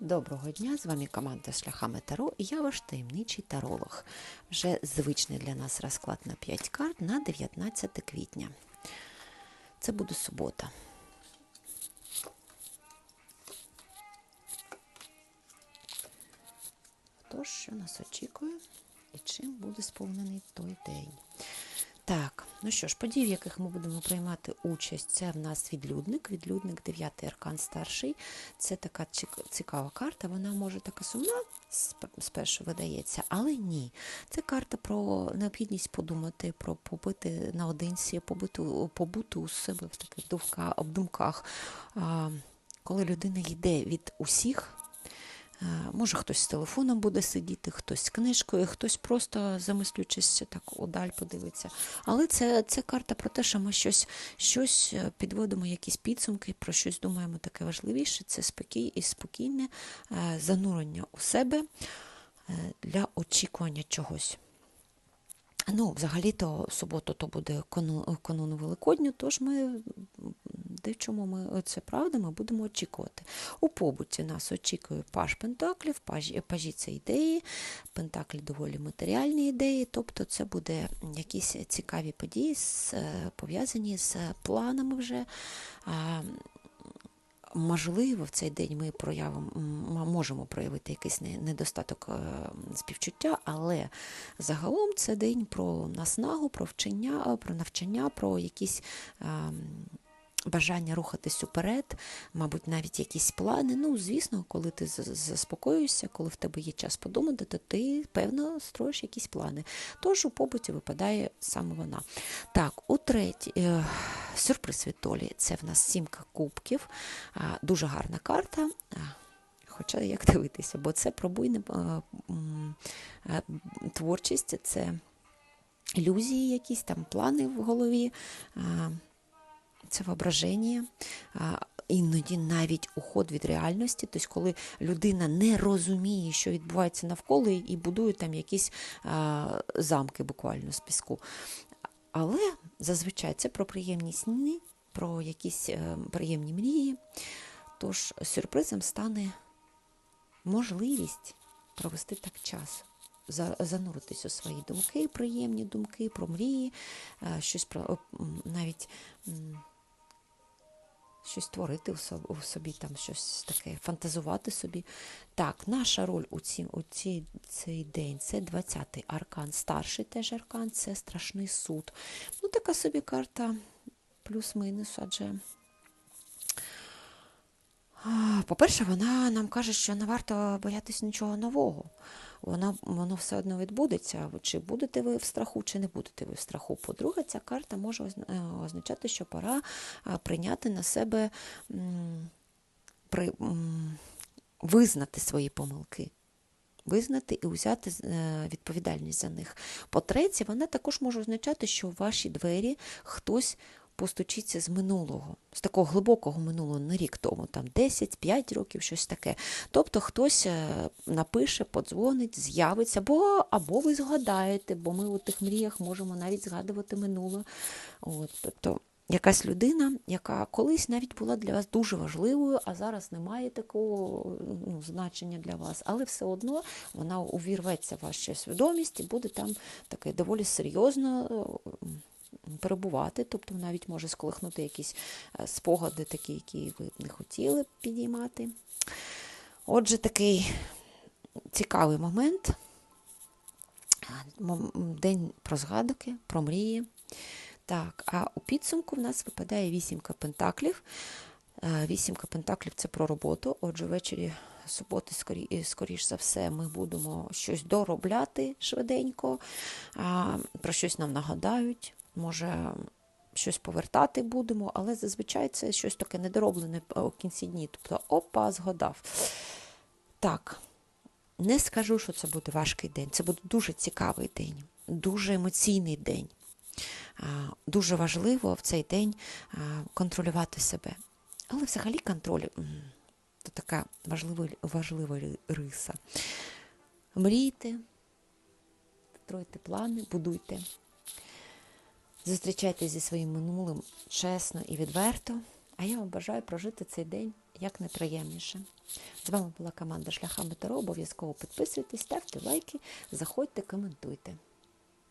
Доброго дня, з вами команда Шляхами Таро і я ваш таємничий таролог. Вже звичний для нас розклад на 5 карт на 19 квітня. Це буде субота. Тож, що нас очікує і чим буде сповнений той день? Так, ну що ж, події, в яких ми будемо приймати участь, це в нас відлюдник, відлюдник 9 аркан старший. Це така цікава карта, вона може така сумна спершу видається, але ні. Це карта про необхідність подумати, про побити наодинці, побуту, побути у себе в таких думках. Коли людина йде від усіх. Е, може, хтось з телефоном буде сидіти, хтось з книжкою, хтось просто замислюючись так удаль подивиться. Але це це карта про те, що ми щось щось е, підводимо, якісь підсумки, про щось думаємо таке важливіше. Це спокій і спокійне е, занурення у себе для очікування чогось. Ну, взагалі-то суботу то буде канун Великодню, тож ми де в чому ми це правда, ми будемо очікувати. У побуті нас очікує паж Пентаклів, пажі, пажі це ідеї, Пентаклі доволі матеріальні ідеї, тобто це буде якісь цікаві події, пов'язані з планами вже. Можливо, в цей день ми проявимо, можемо проявити якийсь недостаток е, співчуття, але загалом це день про наснагу, про вчення, про навчання, про якісь ем, бажання рухатись уперед, мабуть, навіть якісь плани. Ну, звісно, коли ти заспокоюєшся, коли в тебе є час подумати, то ти, певно, строїш якісь плани. Тож у побуті випадає саме вона. Так, у третій е, сюрприз від Толі це в нас сімка кубків, дуже гарна карта. Хоча як дивитися, бо це пробуйне творчість, це ілюзії, якісь там плани в голові це воображення, іноді навіть уход від реальності, тобто, коли людина не розуміє, що відбувається навколо, і будує там якісь замки буквально з піску. Але зазвичай це про приємні сни, про якісь е, приємні мрії. Тож сюрпризом стане можливість провести так час, зануритись у свої думки, приємні думки, про мрії, е, щось про навіть щось творити у собі, там щось таке, фантазувати собі. Так, наша роль у ці, у ці, цей день це 20-й аркан, старший теж аркан, це страшний суд. Ну, така собі карта плюс-мінус, адже. По-перше, вона нам каже, що не варто боятися нічого нового вона, воно все одно відбудеться. Чи будете ви в страху, чи не будете ви в страху. По-друге, ця карта може е, означати, що пора прийняти на себе при, визнати свої помилки. Визнати і взяти е, відповідальність за них. По-третє, вона також може означати, що в ваші двері хтось постучиться з минулого, з такого глибокого минулого, не рік тому, там 10-5 років, щось таке. Тобто хтось е, напише, подзвонить, з'явиться, або, або ви згадаєте, бо ми у тих мріях можемо навіть згадувати минуле. От, тобто Якась людина, яка колись навіть була для вас дуже важливою, а зараз не має такого ну, значення для вас, але все одно вона увірветься в вашу свідомість і буде там таке доволі серйозно перебувати, тобто навіть може сколихнути якісь е, спогади, такі, які ви не хотіли підіймати. Отже, такий цікавий момент. День про згадки, про мрії. Так, а у підсумку в нас випадає вісімка пентаклів. Е, вісімка пентаклів це про роботу. Отже, ввечері суботи, скоріш за все, ми будемо щось доробляти швиденько, про щось нам нагадають може щось повертати будемо, але зазвичай це щось таке недороблене у кінці дні. Тобто, опа, згадав. Так, не скажу, що це буде важкий день. Це буде дуже цікавий день, дуже емоційний день. Дуже важливо в цей день контролювати себе. Але взагалі контроль це така важлива, важлива риса. Мрійте, стройте плани, будуйте. Зустрічайтеся зі своїм минулим чесно і відверто, а я вам бажаю прожити цей день як найприємніше. З вами була команда Шляхами Таро. Обов'язково підписуйтесь, ставте лайки, заходьте, коментуйте.